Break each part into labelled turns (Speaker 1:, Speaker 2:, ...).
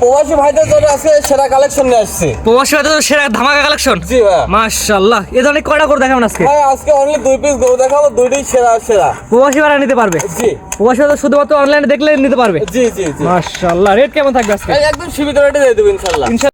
Speaker 1: প্রবাসী ভাইদের জন্য আজকে সেরা কালেকশন নিয়ে আসছি।
Speaker 2: প্রবাসী হয়তো সেরা ধামাকা কালেকশন
Speaker 1: জি ভাই।
Speaker 2: মাশাআল্লাহ। এ ধরনের কয়টা করে দেখাবেন আজকে?
Speaker 1: ভাই আজকে অনলি দুই পিস গরু দেখাবো দুইটি সেরা সেরা।
Speaker 2: প্রবাসী ভাড়া নিতে পারবে?
Speaker 1: জি।
Speaker 2: প্রবাসী শুধুমাত্র অনলাইনে দেখলে নিতে পারবে?
Speaker 1: জি জি জি।
Speaker 2: মাশাআল্লাহ রেট কেমন থাকবে আজকে?
Speaker 1: একদম সীমিত রেটে দিয়ে দেবো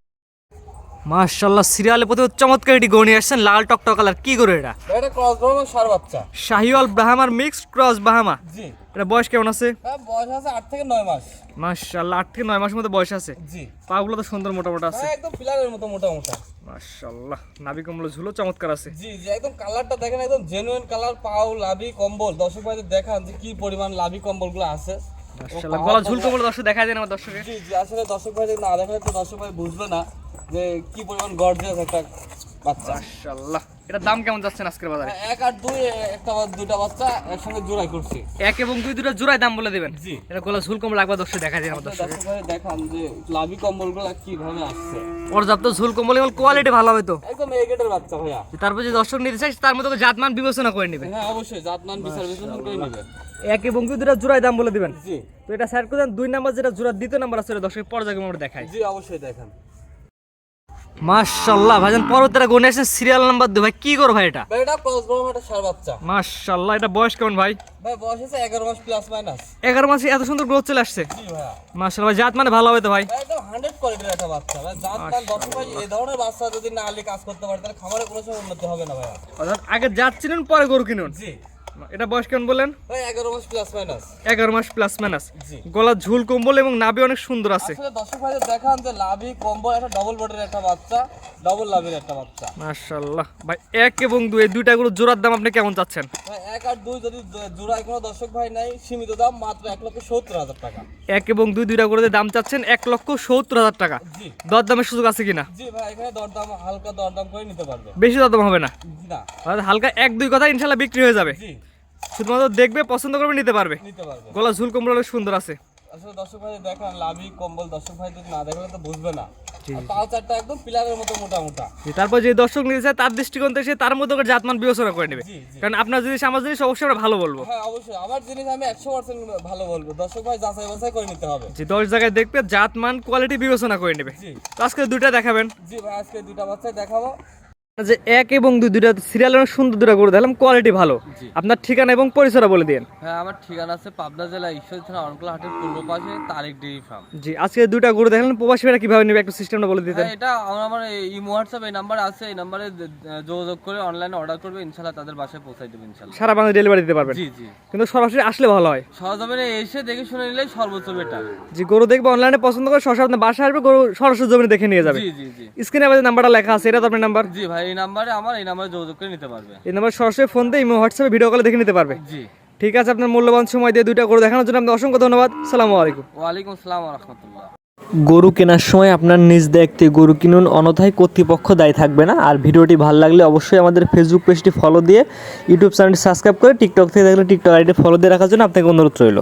Speaker 2: মাশাআল্লাহ সিরিয়ালে প্রতি চমৎকার এটি গণি আসছেন লাল টকটক কালার। কি করে এটা?
Speaker 1: এটা ক্রস ব্রাহ্মণ সার বাচ্চা।
Speaker 2: শাহিওয়াল ব্রাহ্মার মিক্সড ক্রস বাহামা।
Speaker 1: জি।
Speaker 2: এটা বয়স কেমন আছে?
Speaker 1: বয়স আছে আট থেকে নয় মাস।
Speaker 2: মাশাআল্লাহ আট থেকে নয় মাসের মধ্যে বয়স আছে।
Speaker 1: জি।
Speaker 2: পাগুলো তো সুন্দর মোটা মোটা আছে
Speaker 1: একদম পিলারের মতো মোটা মোটা
Speaker 2: মাশাআল্লাহ নাভি কমলো ঝুলো চমৎকার আছে।
Speaker 1: জি জি একদম কালারটা দেখেন একদম জেনুইন কালার পাও লাভি কম্বল। দর্শক ভাইদের দেখান যে কি পরিমাণ লাভি কম্বলগুলো আছে।
Speaker 2: মাশাআল্লাহ গলা ঝুলকো বলে দর্শক দেখা যায় না আমার দর্শকে
Speaker 1: জি জি আসলে দর্শক ভাই না দেখালে তো দর্শক ভাই বুঝবে না যে কি পরিমাণ গর্জিয়াস একটা বাচ্চা।
Speaker 2: মাশাআল্লাহ। এটার দাম কেমন যাচ্ছে আজকের বাজারে?
Speaker 1: এক আর দুই একটা বা দুইটা বাচ্চা একসঙ্গে জোড়াই করছি।
Speaker 2: এক এবং দুই দুটো জোড়ায় দাম বলে দিবেন?
Speaker 1: জি।
Speaker 2: এটা গলা ঝুল কম লাগবে দর্শক দেখা যায় দর্শক
Speaker 1: দেখান যে লাভি কম্বলগুলো কীভাবে আসছে।
Speaker 2: পর্যাপ্ত ঝুল কম্বল এবং কোয়ালিটি ভালো হবে তো।
Speaker 1: একদম এ গেটের বাচ্চা ভাইয়া।
Speaker 2: তারপর যে দর্শক নিতে চাই তার মধ্যে জাতমান বিবেচনা করে নেবে।
Speaker 1: হ্যাঁ অবশ্যই জাতমান বিচার বিশ্লেষণ করে নেবেন
Speaker 2: এক এবং দুই দুটো জোড়ায় দাম বলে দিবেন।
Speaker 1: জি।
Speaker 2: তো এটা স্যার করে দুই নাম্বার যেটা জোড়া দ্বিতীয় নাম্বার আছে দর্শক পর্যায়ক্রমে আমরা দেখাই।
Speaker 1: জি অবশ্যই দেখান।
Speaker 2: মাশাআল্লাহ ভাইজান পরবর্তীরা গনে আসছে সিরিয়াল নাম্বার দুই। ভাই কি করো ভাই এটা?
Speaker 1: ভাই এটা ক্রস ব্রাহ্মণ একটা সার বাচ্চা।
Speaker 2: মাশাআল্লাহ এটা বয়স কেমন ভাই?
Speaker 1: ভাই বয়স আছে এগারো মাস প্লাস মাইনাস
Speaker 2: এগারো মাসে এত সুন্দর গ্রোথ চলে আসছে।
Speaker 1: জি
Speaker 2: ভাই। জাত মানে ভালো হবে তো ভাই?
Speaker 1: ভাই একদম হান্ড্রেড কোয়ালিটির একটা বাচ্চা। ভাই জাতমান দর্শক ভাই এই ধরনের বাচ্চা যদি না আলি কাজ করতে পারে তাহলে খামারে কোনো সময় উন্নতি হবে না ভাইয়া।
Speaker 2: অর্থাৎ আগে জাত চিনুন পরে গরু কিনুন।
Speaker 1: জি।
Speaker 2: এটা বয়স কেমন বলেন?
Speaker 1: এগারো মাস প্লাস মাইনাস
Speaker 2: এগারো মাস প্লাস মাইনাস গলা ঝুল কম্বল এবং নাভি অনেক সুন্দর আছে।
Speaker 1: দর্শক ভাইদের দেখান যে কম্বল একটা ডবল বডির একটা বাচ্চা ডবল লাভের একটা বাচ্চা।
Speaker 2: মাশাআল্লাহ। ভাই এক এবং দুই এই দুইটা গরু জোড়ার দাম আপনি কেমন চাচ্ছেন?
Speaker 1: এক আর দুই যদি জোড়ায় কোনো দর্শক ভাই নাই সীমিত দাম মাত্র এক লক্ষ সত্তর হাজার টাকা।
Speaker 2: এক এবং দুই দুইটা করে দাম চাচ্ছেন এক লক্ষ সত্তর হাজার টাকা। দর দামের সুযোগ আছে কিনা?
Speaker 1: জি ভাই এখানে দরদাম হালকা দরদাম করে নিতে পারবে।
Speaker 2: বেশি দরদাম হবে না?
Speaker 1: না।
Speaker 2: হালকা এক দুই কথা ইনশাল্লাহ বিক্রি হয়ে যাবে।
Speaker 1: জি।
Speaker 2: শুধুমাত্র দেখবে পছন্দ করবে নিতে পারবে।
Speaker 1: নিতে পারবে।
Speaker 2: গলা ঝুল কম্বল অনেক সুন্দর আছে।
Speaker 1: আসলে দর্শক ভাই দেখান লাভি কম্বল দর্শক ভাই যদি না দেখলে তো বুঝবে না। আর চারটা একদম পিলারের মতো মোটা মোটা
Speaker 2: তারপর যে দর্শক নিতে চায় তার দৃষ্টিকোণ থেকে তার মতো করে জাতমান বিবেচনা করে নেবে। কারণ আপনার জিনিস আমার জিনিস অবশ্যই আমরা ভালো বলব।
Speaker 1: হ্যাঁ অবশ্যই। আমার জিনিস আমি একশো পার্সেন্ট ভালো বলব। দর্শক ভাই যাচাই বাছাই করে নিতে হবে।
Speaker 2: যে দশ জায়গায় দেখবে জাতমান কোয়ালিটি বিবেচনা করে নেবে। তো আজকে দুইটা দেখাবেন।
Speaker 1: জি ভাই আজকে দুটা বাচ্চাই দেখাবো।
Speaker 2: যে এক এবং দুই দুইটা সিরিয়াল অনেক সুন্দর দুটা করে দিলাম কোয়ালিটি ভালো। আপনার ঠিকানা এবং পরিচয়টা বলে দিন।
Speaker 3: হ্যাঁ আমার ঠিকানা আছে পাবনা জেলা ঈশ্বরী থানা অনকলা হাটের পূর্ব পাশে তারেক ডেইরি ফার্ম।
Speaker 2: জি আজকে দুটা গরু দেখালেন প্রবাসী ভাইরা কীভাবে নেবে একটু সিস্টেমটা বলে দিতেন।
Speaker 3: হ্যাঁ এটা আমার আমার ইমো হোয়াটসঅ্যাপ এই নাম্বার আছে এই নাম্বারে যোগাযোগ করে অনলাইনে অর্ডার করবে ইনশাল্লাহ তাদের বাসায় পৌঁছে দেবে ইনশাল্লাহ
Speaker 2: সারা বাংলা ডেলিভারি দিতে পারবেন।
Speaker 3: জি জি।
Speaker 2: কিন্তু সরাসরি আসলে ভালো হয়।
Speaker 3: সহজমিনে এসে দেখে শুনে নিলে সর্বোচ্চ বেটার
Speaker 2: যে গরু দেখবে অনলাইনে পছন্দ করে সরাসরি আপনার বাসায় আসবে গরু সরাসরি জমিনে দেখে নিয়ে যাবে।
Speaker 3: জি জি জি।
Speaker 2: স্ক্রিনে আমাদের নাম্বারটা লেখা আছে এটা তো আপনার নাম্বার
Speaker 3: জি ভাই এই নাম্বারে আমার এই নাম্বারে যোগাযোগ করে নিতে পারবে।
Speaker 2: এই নাম্বার সরাসরি ফোন দিয়ে ইমো হোয়াটসঅ্যাপে ভিডিও কলে দেখে নিতে পারবে।
Speaker 3: জি।
Speaker 2: ঠিক আছে আপনার মূল্যবান সময় দিয়ে দুইটা গরু দেখানোর জন্য আপনাকে অসংখ্য ধন্যবাদ। সালামু আলাইকুম।
Speaker 3: ওয়ালাইকুম আসসালাম রহমতুল্লাহ।
Speaker 2: গরু কেনার সময় আপনার নিজ দায়িত্বে গরু কিনুন অনথায় কর্তৃপক্ষ দায়ী থাকবে না। আর ভিডিওটি ভালো লাগলে অবশ্যই আমাদের ফেসবুক পেজটি ফলো দিয়ে ইউটিউব চ্যানেলটি সাবস্ক্রাইব করে টিকটক থেকে দেখলে টিকটক আইডি ফলো দিয়ে রাখার জন্য আপনাকে অনুরোধ রইল।